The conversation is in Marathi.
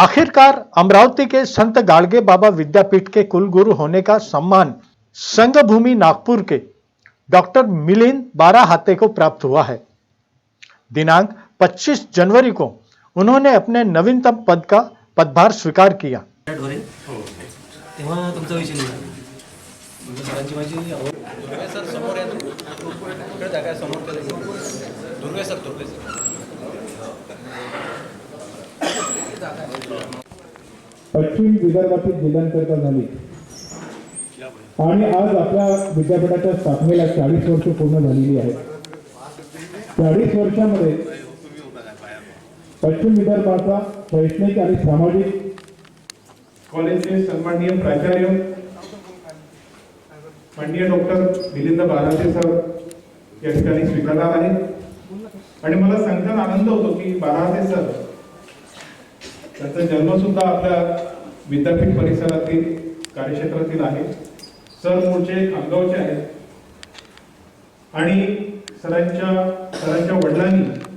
आखिरकार अमरावती के संत गाड़गे बाबा विद्यापीठ के कुलगुरु होने का सम्मान संघभूमि नागपुर के डॉक्टर मिलिंद बारा हाते को प्राप्त हुआ है। दिनांक 25 जनवरी को उन्होंने अपने नवीनतम पद का पदभार स्वीकार किया। ढोरे तेव्हा पश्चिम विदर्भातील जिल्ह्यांकरता झाली. आणि आज आपल्या विद्यापीठाच्या स्थापनेला चाळीस वर्ष पूर्ण झालेली आहेत. चाळीस वर्षामध्ये पश्चिम विदर्भाचा शैक्षणिक आणि सामाजिक कॉलेजचे सन्माननीय प्राचार्य माननीय डॉक्टर मिलिंद बाराशे सर या ठिकाणी स्वीकारणार आहेत आणि मला सांगताना आनंद होतो की बाराते सर त्यांचा जन्मसुद्धा आपल्या विद्यापीठ परिसरातील कार्यक्षेत्रातील आहे. सर मूळचे खामगावचे आहेत. आणि सरांच्या सरांच्या वडिलांनी